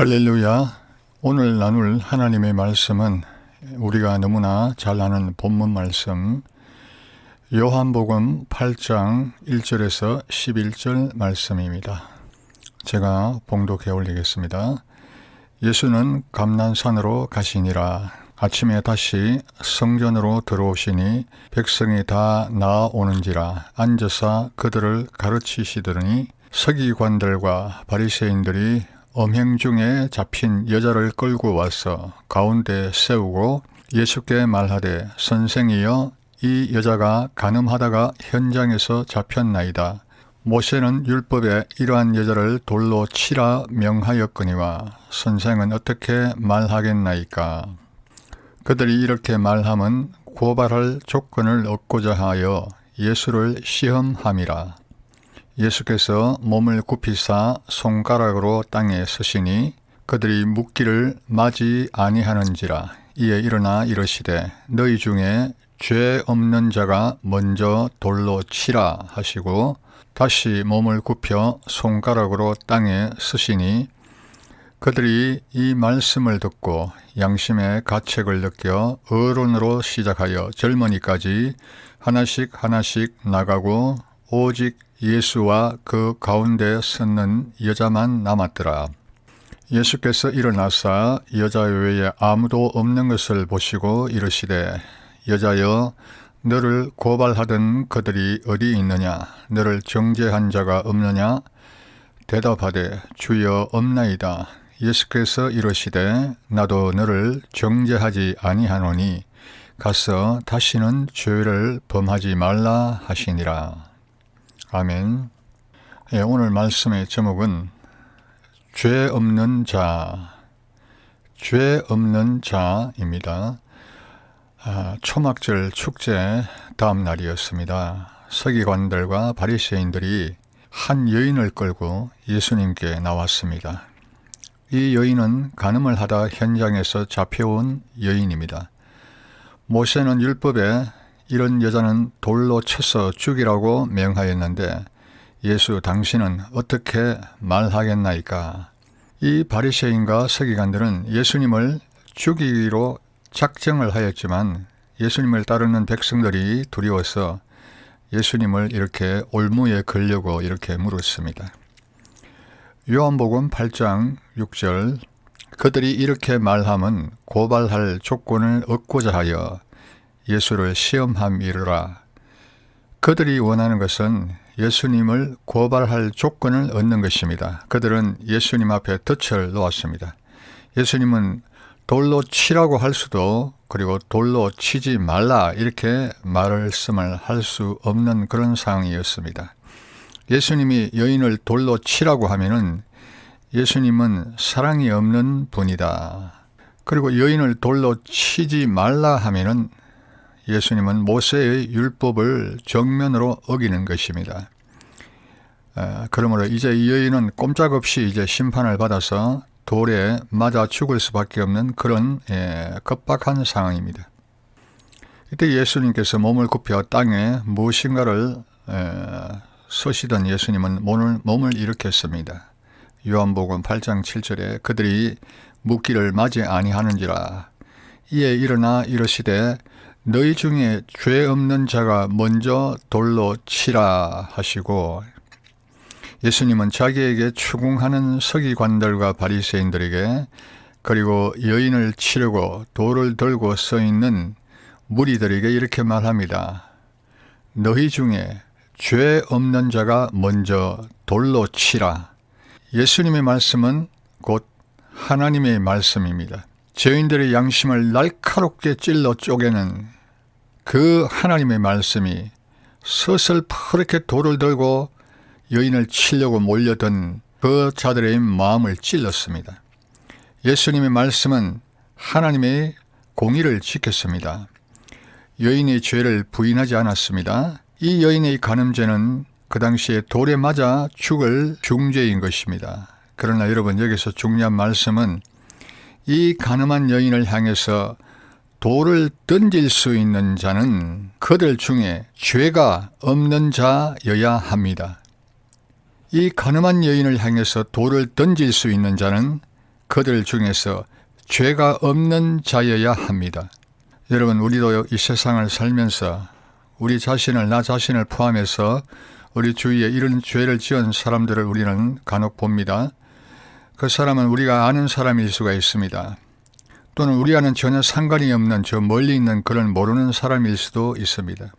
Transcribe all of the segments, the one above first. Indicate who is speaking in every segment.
Speaker 1: 할렐루야. 오늘 나눌 하나님의 말씀은 우리가 너무나 잘 아는 본문 말씀 요한복음 8장 1절에서 11절 말씀입니다. 제가 봉독해 올리겠습니다. 예수는 감난산으로 가시니라. 아침에 다시 성전으로 들어오시니 백성이 다 나아오는지라 앉아서 그들을 가르치시더니 서기관들과 바리새인들이 엄행 중에 잡힌 여자를 끌고 와서 가운데 세우고 예수께 말하되 선생이여 이 여자가 가늠하다가 현장에서 잡혔나이다. 모세는 율법에 이러한 여자를 돌로 치라 명하였거니와 선생은 어떻게 말하겠나이까? 그들이 이렇게 말함은 고발할 조건을 얻고자 하여 예수를 시험함이라. 예수께서 몸을 굽히사 손가락으로 땅에 서시니 그들이 묻기를 맞이 아니하는지라 이에 일어나 이르시되 너희 중에 죄 없는 자가 먼저 돌로 치라 하시고 다시 몸을 굽혀 손가락으로 땅에 서시니 그들이 이 말씀을 듣고 양심의 가책을 느껴 어른으로 시작하여 젊은이까지 하나씩 하나씩 나가고 오직 예수와 그 가운데 섰는 여자만 남았더라. 예수께서 일어나사 여자 외에 아무도 없는 것을 보시고 이르시되 여자여 너를 고발하던 그들이 어디 있느냐? 너를 정죄한 자가 없느냐? 대답하되 주여 없나이다. 예수께서 이르시되 나도 너를 정죄하지 아니하노니 가서 다시는 죄를 범하지 말라 하시니라 아멘 예, 오늘 말씀의 제목은 죄 없는 자, 죄 없는 자입니다. 아, 초막절 축제 다음 날이었습니다. 서기관들과 바리새인들이 한 여인을 끌고 예수님께 나왔습니다. 이 여인은 간음을 하다 현장에서 잡혀온 여인입니다. 모세는 율법에 이런 여자는 돌로 쳐서 죽이라고 명하였는데 예수 당신은 어떻게 말하겠나이까? 이 바리새인과 서기관들은 예수님을 죽이기로 작정을 하였지만 예수님을 따르는 백성들이 두려워서 예수님을 이렇게 올무에 걸려고 이렇게 물었습니다. 요한복음 8장 6절 그들이 이렇게 말함은 고발할 조건을 얻고자 하여 예수를 시험함이르라. 그들이 원하는 것은 예수님을 고발할 조건을 얻는 것입니다. 그들은 예수님 앞에 덫을 놓았습니다. 예수님은 돌로 치라고 할 수도 그리고 돌로 치지 말라 이렇게 말씀을 할 수 없는 그런 상황이었습니다. 예수님이 여인을 돌로 치라고 하면은 예수님은 사랑이 없는 분이다. 그리고 여인을 돌로 치지 말라 하면은 예수님은 모세의 율법을 정면으로 어기는 것입니다. 아, 그러므로 이제 이 여인은 꼼짝없이 이제 심판을 받아서 돌에 맞아 죽을 수밖에 없는 그런 예, 급박한 상황입니다. 이때 예수님께서 몸을 굽혀 땅에 무엇인가를 서시던 예수님은 몸을, 몸을 일으켰습니다. 요한복음 8장 7절에 그들이 묻기를 맞이 아니하는지라 이에 일어나 이르시되 너희 중에 죄 없는 자가 먼저 돌로 치라 하시고 예수님은 자기에게 추궁하는 서기관들과 바리새인들에게 그리고 여인을 치려고 돌을 들고 서 있는 무리들에게 이렇게 말합니다. 너희 중에 죄 없는 자가 먼저 돌로 치라. 예수님의 말씀은 곧 하나님의 말씀입니다. 죄인들의 양심을 날카롭게 찔러 쪼개는 그 하나님의 말씀이 서슬퍼렇게 돌을 들고 여인을 치려고 몰려든 그 자들의 마음을 찔렀습니다. 예수님의 말씀은 하나님의 공의를 지켰습니다. 여인의 죄를 부인하지 않았습니다. 이 여인의 간음죄는 그 당시에 돌에 맞아 죽을 중죄인 것입니다. 그러나 여러분 여기서 중요한 말씀은 이 가늠한 여인을 향해서 돌을 던질 수 있는 자는 그들 중에 죄가 없는 자여야 합니다. 이 가늠한 여인을 향해서 돌을 던질 수 있는 자는 그들 중에서 죄가 없는 자여야 합니다. 여러분, 우리도 이 세상을 살면서 우리 자신을, 나 자신을 포함해서 우리 주위에 이런 죄를 지은 사람들을 우리는 간혹 봅니다. 그 사람은 우리가 아는 사람일 수가 있습니다. 또는 우리와는 전혀 상관이 없는 저 멀리 있는 그런 모르는 사람일 수도 있습니다.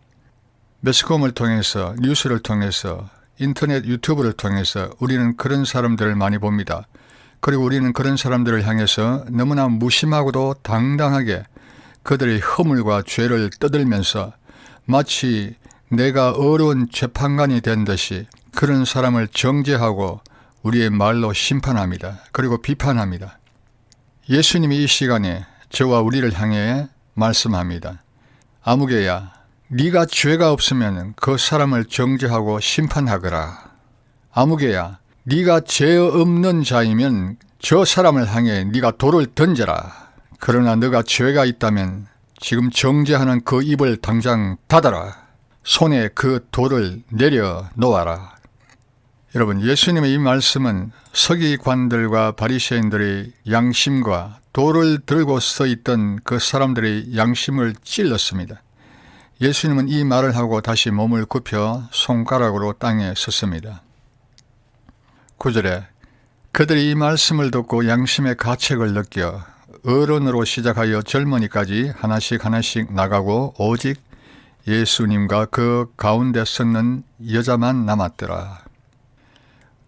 Speaker 1: 매스컴을 통해서, 뉴스를 통해서, 인터넷 유튜브를 통해서 우리는 그런 사람들을 많이 봅니다. 그리고 우리는 그런 사람들을 향해서 너무나 무심하고도 당당하게 그들의 허물과 죄를 떠들면서 마치 내가 어려운 재판관이 된 듯이 그런 사람을 정죄하고 우리의 말로 심판합니다. 그리고 비판합니다. 예수님이 이 시간에 저와 우리를 향해 말씀합니다. 아무개야, 네가 죄가 없으면 그 사람을 정죄하고 심판하거라. 아무개야, 네가 죄 없는 자이면 저 사람을 향해 네가 돌을 던져라. 그러나 네가 죄가 있다면 지금 정죄하는 그 입을 당장 닫아라. 손에 그 돌을 내려 놓아라. 여러분, 예수님의 이 말씀은 서기관들과 바리새인들의 양심과 돌을 들고 서 있던 그 사람들의 양심을 찔렀습니다. 예수님은 이 말을 하고 다시 몸을 굽혀 손가락으로 땅에 섰습니다. 9절에 그들이 이 말씀을 듣고 양심의 가책을 느껴 어른으로 시작하여 젊은이까지 하나씩 하나씩 나가고 오직 예수님과 그 가운데 섰는 여자만 남았더라.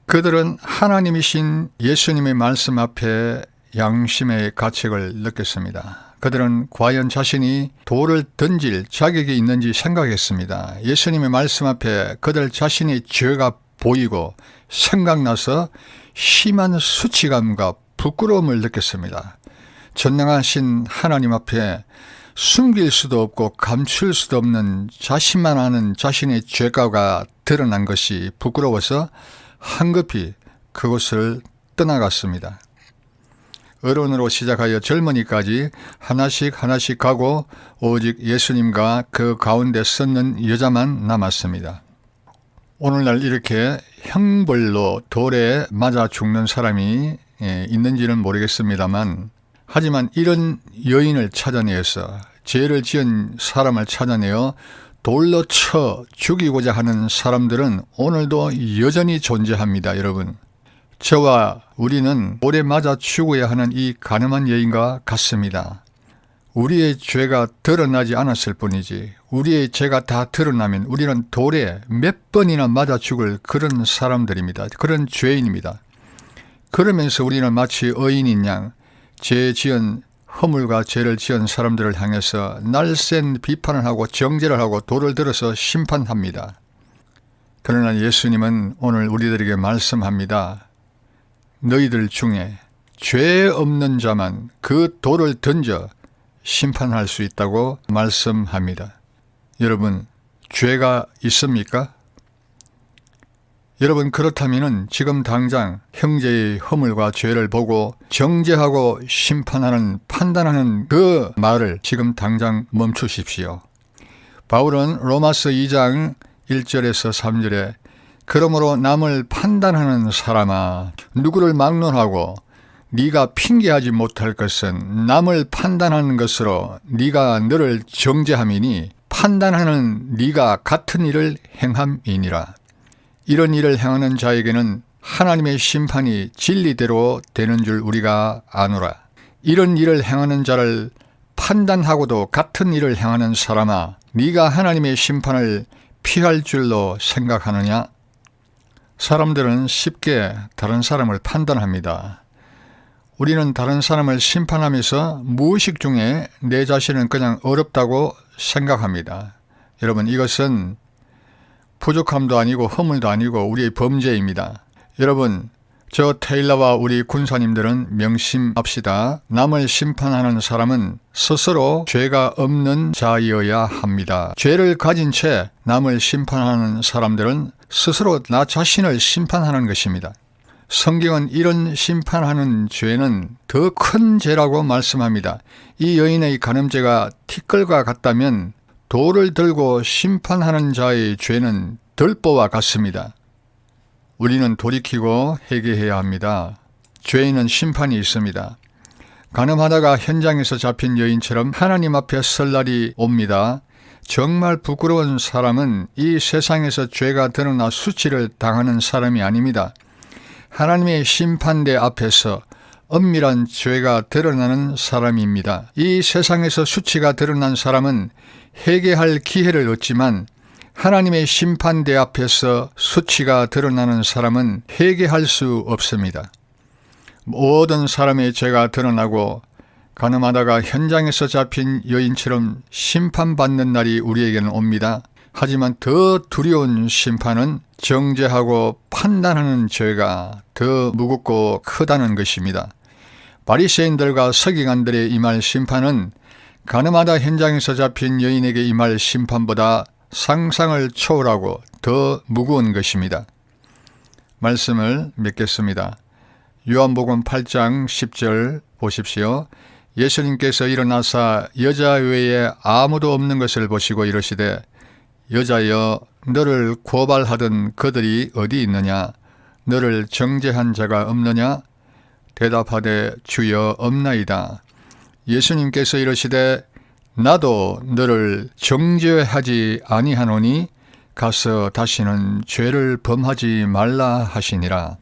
Speaker 1: 그들은 하나님이신 예수님의 말씀 앞에 양심의 가책을 느꼈습니다. 그들은 과연 자신이 돌을 던질 자격이 있는지 생각했습니다. 예수님의 말씀 앞에 그들 자신의 죄가 보이고 생각나서 심한 수치감과 부끄러움을 느꼈습니다. 전능하신 하나님 앞에 숨길 수도 없고 감출 수도 없는 자신만 아는 자신의 죄가가 드러난 것이 부끄러워서 한급히 그곳을 떠나갔습니다. 어른으로 시작하여 젊은이까지 하나씩 하나씩 가고 오직 예수님과 그 가운데 섰는 여자만 남았습니다. 오늘날 이렇게 형벌로 돌에 맞아 죽는 사람이 예, 있는지는 모르겠습니다만 하지만 이런 여인을 찾아내어서 죄를 지은 사람을 찾아내어 돌로 쳐 죽이고자 하는 사람들은 오늘도 여전히 존재합니다, 여러분. 저와 우리는 오래 맞아 죽어야 하는 이 가늠한 여인과 같습니다. 우리의 죄가 드러나지 않았을 뿐이지 우리의 죄가 다 드러나면 우리는 돌에 몇 번이나 맞아 죽을 그런 사람들입니다. 그런 죄인입니다. 그러면서 우리는 마치 어인인 양 죄 지은 허물과 죄를 지은 사람들을 향해서 날쌘 비판을 하고 정죄를 하고 돌을 들어서 심판합니다. 그러나 예수님은 오늘 우리들에게 말씀합니다. 너희들 중에 죄 없는 자만 그 돌을 던져 심판할 수 있다고 말씀합니다. 여러분, 죄가 있습니까? 여러분 그렇다면 지금 당장 형제의 허물과 죄를 보고 정죄하고 심판하는 판단하는 그 말을 지금 당장 멈추십시오. 바울은 로마서 2장 1절에서 3절에 그러므로 남을 판단하는 사람아 누구를 막론하고 네가 핑계하지 못할 것은 남을 판단하는 것으로 네가 너를 정죄함이니 판단하는 네가 같은 일을 행함이니라. 이런 일을 행하는 자에게는 하나님의 심판이 진리대로 되는 줄 우리가 아노라. 이런 일을 행하는 자를 판단하고도 같은 일을 행하는 사람아, 네가 하나님의 심판을 피할 줄로 생각하느냐? 사람들은 쉽게 다른 사람을 판단합니다. 우리는 다른 사람을 심판하면서 무의식 중에 내 자신은 그냥 어렵다고 생각합니다. 여러분, 이것은 부족함도 아니고 허물도 아니고 우리의 범죄입니다. 여러분, 저 테일러와 우리 군사님들은 명심합시다. 남을 심판하는 사람은 스스로 죄가 없는 자이어야 합니다. 죄를 가진 채 남을 심판하는 사람들은 스스로 나 자신을 심판하는 것입니다. 성경은 이런 심판하는 죄는 더 큰 죄라고 말씀합니다. 이 여인의 간음죄가 티끌과 같다면 돌을 들고 심판하는 자의 죄는 들보와 같습니다. 우리는 돌이키고 회개해야 합니다. 죄인은 심판이 있습니다. 가늠하다가 현장에서 잡힌 여인처럼 하나님 앞에 설 날이 옵니다. 정말 부끄러운 사람은 이 세상에서 죄가 드러나 수치를 당하는 사람이 아닙니다. 하나님의 심판대 앞에서 엄밀한 죄가 드러나는 사람입니다. 이 세상에서 수치가 드러난 사람은 회개할 기회를 얻지만 하나님의 심판대 앞에서 수치가 드러나는 사람은 회개할 수 없습니다. 모든 사람의 죄가 드러나고 가늠하다가 현장에서 잡힌 여인처럼 심판받는 날이 우리에게는 옵니다. 하지만 더 두려운 심판은 정죄하고 판단하는 죄가 더 무겁고 크다는 것입니다. 바리새인들과 서기관들의 임할 심판은 가늠하다 현장에서 잡힌 여인에게 임할 심판보다 상상을 초월하고 더 무거운 것입니다. 말씀을 맺겠습니다. 요한복음 8장 10절 보십시오. 예수님께서 일어나사 여자 외에 아무도 없는 것을 보시고 이러시되 여자여 너를 고발하던 그들이 어디 있느냐 너를 정죄한 자가 없느냐 대답하되 주여 없나이다. 예수님께서 이러시되 나도 너를 정죄하지 아니하노니 가서 다시는 죄를 범하지 말라 하시니라.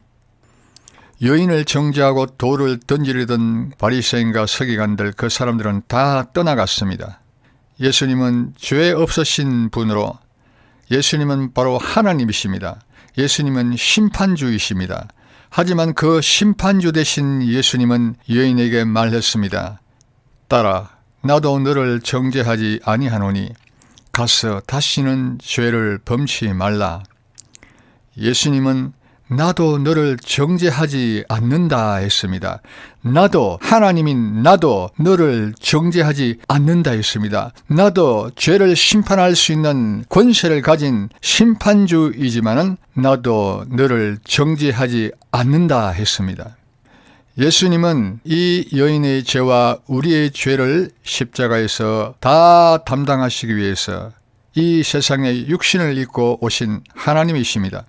Speaker 1: 여인을 정죄하고 돌을 던지려던 바리새인과 서기관들 그 사람들은 다 떠나갔습니다. 예수님은 죄 없으신 분으로 예수님은 바로 하나님이십니다. 예수님은 심판주이십니다. 하지만 그 심판주 대신 예수님은 여인에게 말했습니다. 따라 나도 너를 정죄하지 아니하노니 가서 다시는 죄를 범치 말라. 예수님은 나도 너를 정죄하지 않는다 했습니다. 나도 하나님인 나도 너를 정죄하지 않는다 했습니다. 나도 죄를 심판할 수 있는 권세를 가진 심판주이지만은 나도 너를 정죄하지 않는다 했습니다. 예수님은 이 여인의 죄와 우리의 죄를 십자가에서 다 담당하시기 위해서 이 세상에 육신을 입고 오신 하나님이십니다.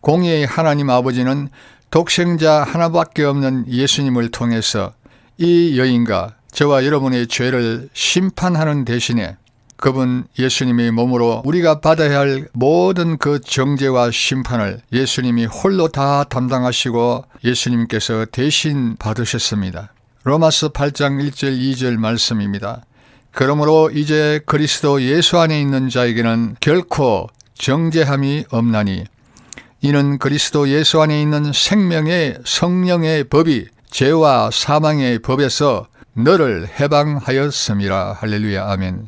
Speaker 1: 공의의 하나님 아버지는 독생자 하나밖에 없는 예수님을 통해서 이 여인과 저와 여러분의 죄를 심판하는 대신에 그분 예수님의 몸으로 우리가 받아야 할 모든 그 정죄와 심판을 예수님이 홀로 다 담당하시고 예수님께서 대신 받으셨습니다. 로마서 8장 1절 2절 말씀입니다. 그러므로 이제 그리스도 예수 안에 있는 자에게는 결코 정죄함이 없나니 이는 그리스도 예수 안에 있는 생명의 성령의 법이 죄와 사망의 법에서 너를 해방하였음이라 할렐루야 아멘.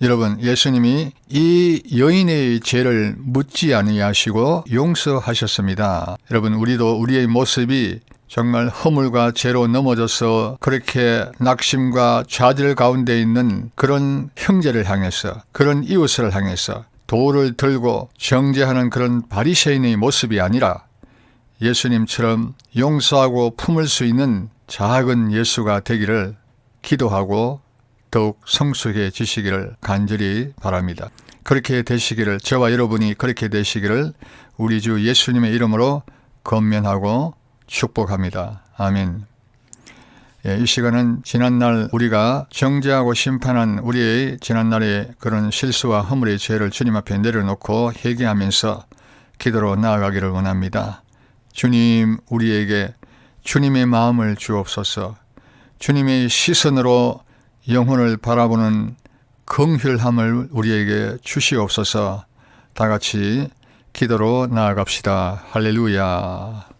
Speaker 1: 여러분 예수님이 이 여인의 죄를 묻지 아니하시고 용서하셨습니다. 여러분 우리도 우리의 모습이 정말 허물과 죄로 넘어져서 그렇게 낙심과 좌절 가운데 있는 그런 형제를 향해서 그런 이웃을 향해서 돌을 들고 정죄하는 그런 바리새인의 모습이 아니라 예수님처럼 용서하고 품을 수 있는 작은 예수가 되기를 기도하고 더욱 성숙해지시기를 간절히 바랍니다. 그렇게 되시기를 저와 여러분이 그렇게 되시기를 우리 주 예수님의 이름으로 건면하고 축복합니다. 아멘. 예, 이 시간은 지난날 우리가 정죄하고 심판한 우리의 지난날의 그런 실수와 허물의 죄를 주님 앞에 내려놓고 회개하면서 기도로 나아가기를 원합니다. 주님, 우리에게 주님의 마음을 주옵소서. 주님의 시선으로 영혼을 바라보는 긍휼함을 우리에게 주시옵소서. 다 같이 기도로 나아갑시다. 할렐루야.